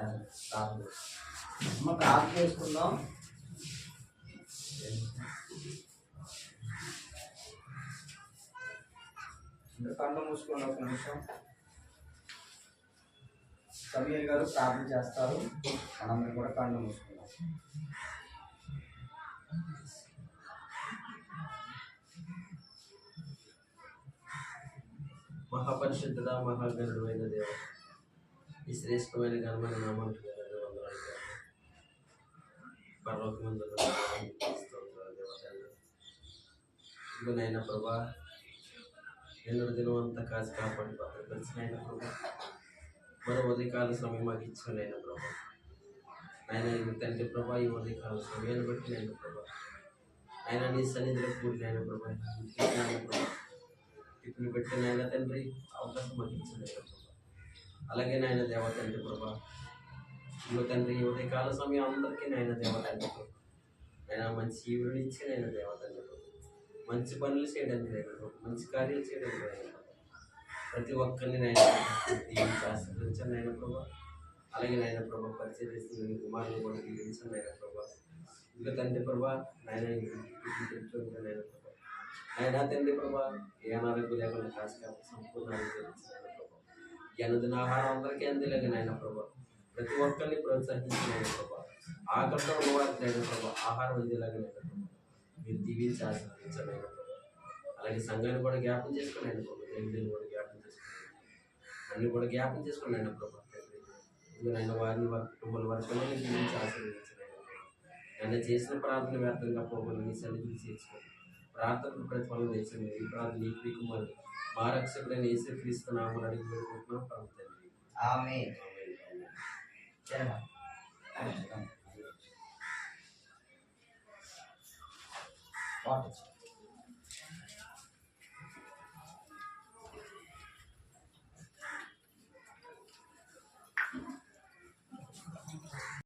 ప్రార్థన అమ్మ ప్రార్థన చేసుకుందాం. కళ్ళు మూసుకోండి ఒక నిమిషం. సమీర్ గారు ప్రార్థన చేస్తారు. మనందరం కూడా కళ్ళు మూసుకుందాం. మహాపరిషత్తుడ మహాగరుడు అయిన దేవ ఈ శ్రేష్టమైన ఘనమైన నామానికి వేలాది వందనాలు దేవా. పరలోకమందున్న ప్రభా? నిన్న దినం అంతా కాసి కాపాడి భద్రపరిచిన ప్రభా. మన ఉదయకాల సమయం మాకు ఇచ్చిన ప్రభా. ఆయన తండ్రి ప్రభా ఈ ఉదయకాల సమయాన్ని బట్టి నేను ప్రభా. ఆయన నీ సన్నిధిలో కూడిన ప్రభా. ప్రభా. ఇప్పుడు పెట్టిన తండ్రి అవకాశం మాకు ఇచ్చిన ప్రభా. అలాగే నాయన దేవతండ్రి ప్రభా. ఇదిగో తండ్రి ఈ ఉదయకాల సమయం అందరికీ నాయన దేవతండ్రి ప్రభా. మంచి ఈవుని ఇచ్చి నాయన దేవతండ్రి ప్రభా. మంచి పనులు చేయడానికి నాయన మంచి కార్యాలు చేయడానికి ప్రతి ఒక్కరిని నాయన దీవించి ఆశీర్వదించండి నాయన ప్రభా. అలాగే నాయన ప్రభా పరిచయం చేసిన కుమారులు కూడా దీవించాను నాయన ప్రభా. ఇంకా తండ్రి ప్రభా నాయన చెప్తుంటే నాయన ప్రభా. ఆయన తండ్రి ప్రభా ఏ అనారోగ్యం లేకుండా కాసి సంపూర్ణ ఆరోగ్యం ఇచ్చిన నాయన ప్రభా ఈ అనుదిన ఆహారం అందరికీ అందలేక నాయన ప్రభా. ప్రతి ఒక్కరిని ప్రోత్సహించిన ప్రభా. ఆకలితో ఉన్నవారికి నాయన ప్రభా ఆహారం అందేలాగా నాయన ప్రభా. మీరు దీవించి ఆశీర్వదించండి ప్రభా. అలాగే సంఘాన్ని కూడా జ్ఞాపం చేసుకుని ప్రభా. దేవుడిని కూడా జ్ఞాపం చేసుకున్నాను అన్ని కూడా జ్ఞాపం చేసుకున్నాయన ప్రభా. తండ్రి. నాయన వారిని వారి కుటుంబాల వారి దీవించి ఆశీర్వదించండి నన్ను చేసిన ప్రార్థన వ్యర్థంగా పోకుండా నీ సన్నిధిని చేర్చుకోండి. ప్రార్థనకు ప్రతిఫలం తెచ్చండి ఈ ప్రార్థన నీ ప్రియకుమారు మా రక్షకుడైన క్రీస్తు నామని అడిగి తండ్రి ఆమె. వాటర్